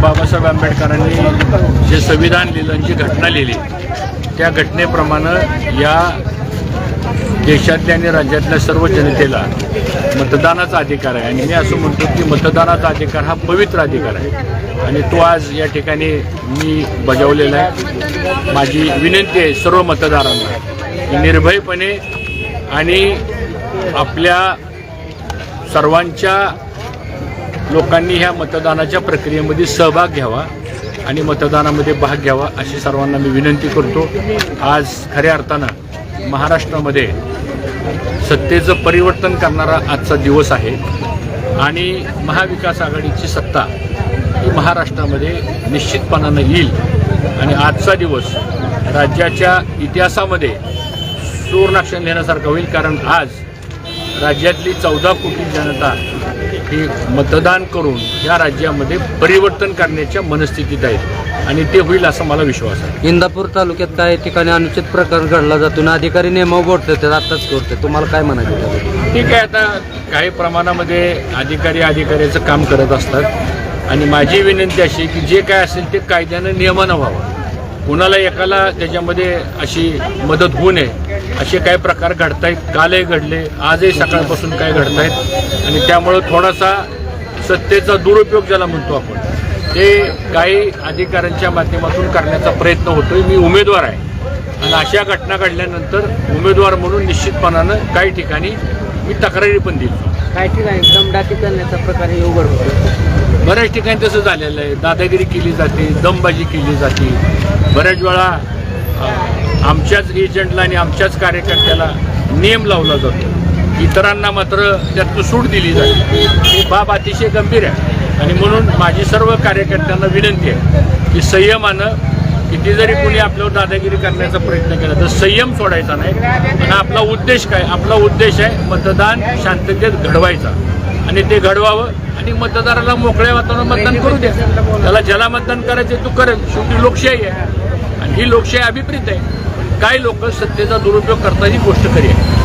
बाबासाहेब आंबेडकरांनी जे संविधान लिहिलं जी घटना लिहिली त्या घटनेप्रमाणे या देशातल्या आणि राज्यातल्या सर्व जनतेला मतदानाचा अधिकार आहे. आणि मी असं म्हणतो की मतदानाचा अधिकार हा पवित्र अधिकार आहे. आणि तो आज या ठिकाणी मी बजावलेला आहे. माझी विनंती आहे सर्व मतदारांना की निर्भयपणे आणि आपल्या सर्वांच्या लोकांनी ह्या मतदानाच्या प्रक्रियेमध्ये सहभाग घ्यावा आणि मतदानामध्ये भाग घ्यावा अशी सर्वांना मी विनंती करतो. आज खऱ्या अर्थानं महाराष्ट्रामध्ये सत्तेचं परिवर्तन करणारा आजचा दिवस आहे आणि महाविकास आघाडीची सत्ता ही महाराष्ट्रामध्ये निश्चितपणानं येईल. आणि आजचा दिवस राज्याच्या इतिहासामध्ये सुवर्णाक्षर लिहिण्यासारखा होईल कारण आज राज्यातली चौदा कोटी जनता ही मतदान करून या राज्यामध्ये परिवर्तन करण्याच्या मनस्थितीत आहेत. आणि ते होईल असा मला विश्वास आहे. इंदापूर तालुक्यात काही ठिकाणी अनुचित प्रकार घडला जातो आणि अधिकारी नेमव गोडतात आत्ताच करते तुम्हाला काय म्हणायचं? ठीक आहे आता काही प्रमाणामध्ये अधिकारी अधिकाऱ्याचं काम करत असतात. आणि माझी विनंती अशी की जे काय असेल ते कायद्यानं नियमानं व्हावं. कुणाला एकाला त्याच्यामध्ये अशी मदत होऊ नये असे काही प्रकार घडतायत कालही घडले आजही सकाळपासून काय घडतायत आणि त्यामुळं थोडासा सत्तेचा दुरुपयोग ज्याला म्हणतो आपण ते काही अधिकाऱ्यांच्या माध्यमातून करण्याचा प्रयत्न होतोय. मी उमेदवार आहे आणि अशा घटना घडल्यानंतर उमेदवार म्हणून निश्चितपणानं काही ठिकाणी मी तक्रारी पण दिली. काही ठिकाणी दमडाकी करण्याचा प्रकार हे उघड होतो बऱ्याच ठिकाणी तसं झालेलं आहे. दादागिरी केली जाते दमबाजी केली जाते. बऱ्याच वेळा आमच्याच एजंटला आणि आमच्याच कार्यकर्त्याला नियम लावला जातो. इतरांना मात्र त्यात सूट दिली जाते. ही बाब अतिशय गंभीर आहे. आणि म्हणून माझी सर्व कार्यकर्त्यांना विनंती आहे की संयमानं किती जरी कोणी आपल्यावर दादागिरी करण्याचा प्रयत्न केला तर संयम सोडायचा नाही. आणि आपला उद्देश काय? आपला उद्देश आहे मतदान शांततेत घडवायचा. आणि ते घडवावं आणि मतदाराला मोकळ्या वातावरणात मतदान करू द्या. त्याला ज्याला मतदान करायचं तो करेल. शेवटी लोकशाही आहे. आणि ही लोकशाही अभिप्रीत आहे. काही लोक सत्तेचा दुरुपयोग करता ही गोष्ट खरी आहे.